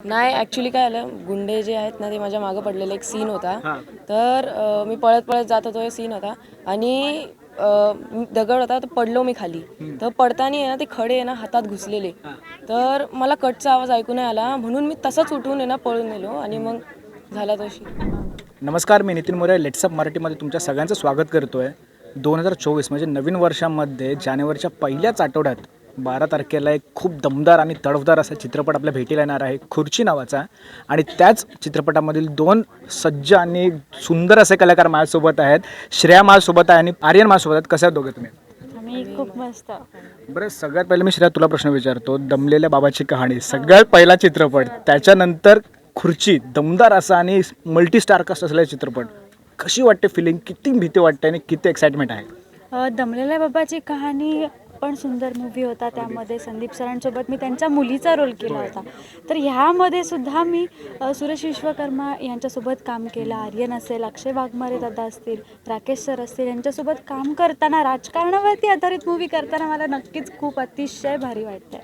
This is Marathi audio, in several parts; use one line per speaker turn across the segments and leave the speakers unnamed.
नाही ॲक्च्युली काय आलं गुंडे जे आहेत ना ते माझ्या मागं पडलेले एक सीन होता. तर अ, मी पळत पळत जात होतो सीन होता. आणि अ, मी दगड होता तर पडलो मी खाली. तर पडताना आहे ना ते खडे आहे ना हातात घुसलेले. तर मला कटचा आवाज ऐकू नाही आला. म्हणून मी तसंच उठून आहे ना पळून गेलो. आणि मग झाला तो शी
नमस्कार मी नितीन मोरे लेट्सअप मराठीमध्ये तुमच्या सगळ्यांचं स्वागत करतो आहे दोन हजार चोवीस म्हणजे नवीन वर्षामध्ये जानेवारीच्या पहिल्याच आठवड्यात बारा तारखेला एक खूप दमदार आणि तडफदार असा चित्रपट आपल्या भेटीला येणार आहे खुर्ची नावाचा. आणि त्याच चित्रपटामधील दोन सज्ज आणि सुंदर असे कलाकार माझ्यासोबत आहेत. श्रेया माझ्यासोबत आहे आणि आर्यन माझ्यासोबत आहेत. कसे दोघे तुम्ही?
आम्ही खूप मस्त.
बरं सगळ्यात पहिले मी श्रेया तुला प्रश्न विचारतो. दमलेल्या बाबाची कहाणी. सगळ्यात पहिला चित्रपट त्याच्यानंतर खुर्ची दमदार असा आणि मल्टी स्टारकास्ट असलेला चित्रपट. कशी वाटते फिलिंग किती भीती वाटते आणि किती एक्साइटमेंट आहे?
दमलेल्या बाबाची कहाणी पण सुंदर मूवी होता त्यामध्ये संदीप सरांसोबत मी त्यांच्या मुलीचा रोल केला होता. तर ह्यामध्ये सुद्धा मी सुरेश विश्वकर्मा यांच्यासोबत काम केलं. आर्यन असेल अक्षय वाघमारे दादा असतील राकेश सर असतील यांच्यासोबत काम करताना राजकारणावरती आधारित मूवी करताना मला नक्कीच खूप अतिशय भारी वाटतंय.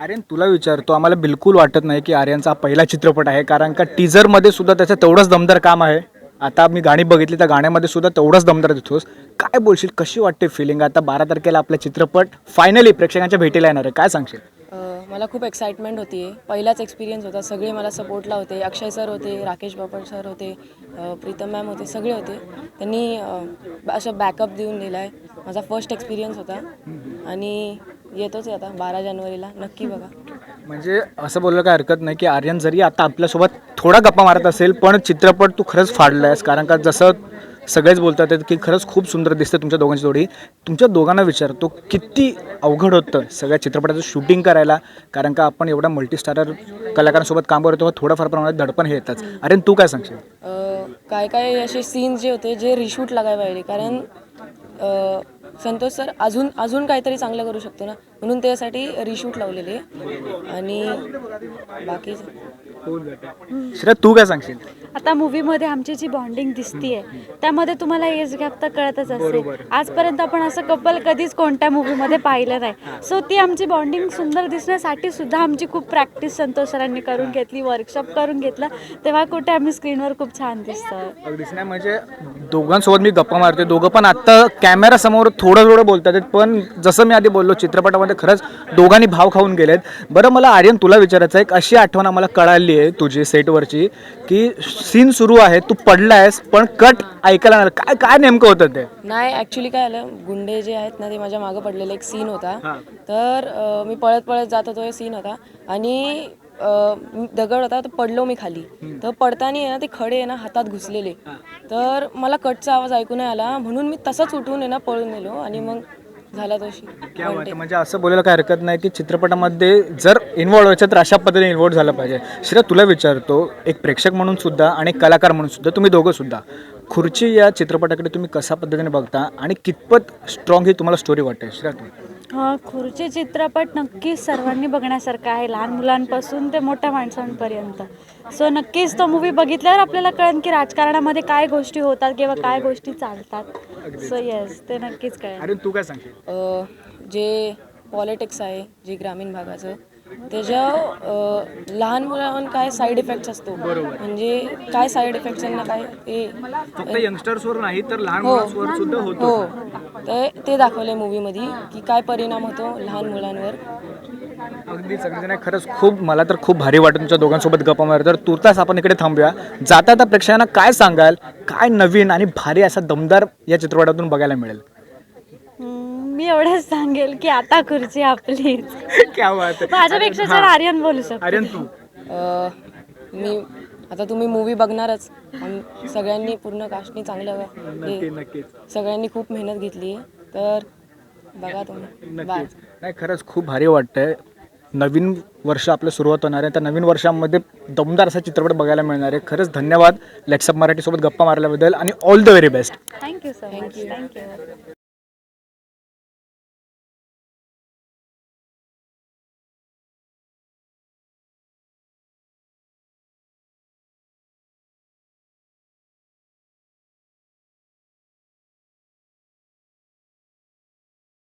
आर्यन तुला विचारतो आम्हाला बिलकुल वाटत नाही की आर्यनचा हा पहिला चित्रपट आहे कारण का टीजरमध्ये सुद्धा त्याचं तेवढंच दमदार काम आहे. आता मी गाणी बघितली त्या गाण्यामध्ये सुद्धा तेवढंच दमदार दिसतोस. काय बोलशील कशी वाटते फिलिंग आता बारा तारखेला आपला चित्रपट फायनली प्रेक्षकांच्या भेटीला येणार आहे. काय सांगशील?
मला खूप एक्साइटमेंट होती. पहिलाच एक्सपिरियन्स होता. सगळे मला सपोर्टला होते. अक्षय सर होते राकेश बापट सर होते प्रीतम मॅम होते सगळे होते. त्यांनी असं बॅकअप देऊन दिला आहे माझा फर्स्ट एक्सपिरियन्स होता. आणि येतोच आहे आता बारा जानेवारीला. नक्की बघा.
म्हणजे असं बोललं काय हरकत नाही की आर्यन जरी आता आपल्यासोबत थोडा गप्पा मारत असेल पण चित्रपट तू खरंच फाडला आहेस कारण का जसं सगळेच बोलतात की खरंच खूप सुंदर दिसते तुमच्या दोघांची जोडी. तुमच्या दोघांना विचारतो किती अवघड होतं सगळ्या चित्रपटाचं शूटिंग करायला? कारण का आपण एवढा मल्टीस्टारर कलाकारांसोबत काम करतो तेव्हा थोडंफार प्रमाणात धडपण हे येतात अरे तू काय सांगशील?
काय काय असे सीन्स जे होते जे रिशूट लागायला पाहिजे. कारण संतोष सर अजून अजून काहीतरी चांगलं करू शकतो ना? म्हणून त्यासाठी रिशूट लावलेले. आणि बाकी
श्रेया तू काय सांगशील?
आता मूवीमध्ये आमची जी बॉन्डिंग दिसतीये त्यामध्ये तुम्हाला एज गॅप तर कळतच असेल. आजपर्यंत आपण असं कपल कधीच कोणत्या मूवीमध्ये पाहिलं नाही. सो ती आमची बॉन्डिंग सुंदर दिसण्यासाठी सुद्धा आमची खूप प्रॅक्टिस संतोष सरांनी करून घेतली वर्कशॉप करून घेतलं. तेव्हा कुठे आम्ही स्क्रीनवर खूप छान दिसतो.
अगदीच नाही म्हणजे दोघांसोबत मी गप्पा मारते दोघं पण आता कॅमेरा समोर थोडं थोडं बोलतात पण जसं मी आधी बोललो चित्रपटामध्ये खरंच दोघांनी भाव खाऊन गेलेत. बरं मला आर्यन तुला विचारायचं आहे एक अशी आठवण आम्हाला कळाली आहे तुझी सेटवरची की सीन सुरू आहे तू पडलायस पण कट ऐकायला नाही आलं. काय काय नेमकं होतं ते?
नाही ॲक्च्युली काय आलं गुंडे जे आहेत ना ते माझ्या मागं पडलेले एक सीन होता. तर अ, मी पळत पळत जात होतो सीन होता. आणि अ, मी दगड होता तर पडलो मी खाली. तर पडताना आहे ना ते खडे आहे ना हातात घुसलेले. तर मला कटचा आवाज ऐकू नाही आला. म्हणून मी तसंच उठून आहे ना पळून गेलो. आणि मग झाला तो शी
क्या आहे. म्हणजे असं बोलायला काय हरकत नाही की चित्रपटामध्ये जर इन्वॉल्व्ह व्हायचं तर अशा पद्धतीने इन्वॉल्व्ह झालं पाहिजे. श्रेया तुला विचारतो एक प्रेक्षक म्हणून सुद्धा आणि एक कलाकार म्हणून सुद्धा तुम्ही दोघं सुद्धा खुर्ची या चित्रपटाकडे तुम्ही कशा पद्धतीने बघता आणि कितपत स्ट्रॉंग ही तुम्हाला स्टोरी वाटते? श्रेया तू.
हा खुर्ची चित्रपट नक्कीच सर्वांनी बघण्यासारखा आहे. लहान मुलांपासून ते मोठ्या माणसांपर्यंत. सो नक्कीच तो मूवी बघितल्यावर आपल्याला कळेल की राजकारणामध्ये काय गोष्टी होतात किंवा काय गोष्टी चालतात. सो येस ते नक्कीच कळेल.
तू काय सांगशील?
अ, जे पॉलिटिक्स आहे जे ग्रामीण भागाचं त्याच्या लहान मुलांवर काय साईड इफेक्ट्स असतो? म्हणजे काय साईड इफेक्ट्स ना काय ते
फक्त यंगस्टर्सवर नाही तर लहान
हो.
मुलांवर सुद्धा होतो.
हो. ते ते दाखवले मूवीमध्ये की काय परिणाम होतो लहान मुलांवर.
अगदी नाही खरंच खूप मला तर खूप भारी वाटतं तुमच्या दोघांसोबत गप्पा मार तर तुर्तास आपण इकडे थांबूया. जाता आता प्रेक्षकांना काय सांगाल? काय नवीन आणि भारी असा दमदार या चित्रपटातून बघायला मिळेल?
मी एवढंच सांगेल की आता खुर्ची आपलीच.
क्या बात आहे
माझ्यापेक्षा आर्यन बोलू शकतो.
आर्यन तू.
अ, मी आता तुम्ही मूवी बघणारच. आम- सगळ्यांनी पूर्ण कास्टनी चांगलं हे
नक्कीच
सगळ्यांनी खूप मेहनत घेतली आहे. तर बघा तुम्ही. बाय
नक्कीच नाही खरंच खूप भारी वाटतंय. नवीन वर्ष आपलं सुरुवात होणार आहे. त्या नवीन वर्षामध्ये दमदार असा चित्रपट बघायला मिळणार आहे. खरंच धन्यवाद. लेट्सअप मराठीसोबत गप्पा मारल्याबद्दल आणि all the very best
thank you so much thank you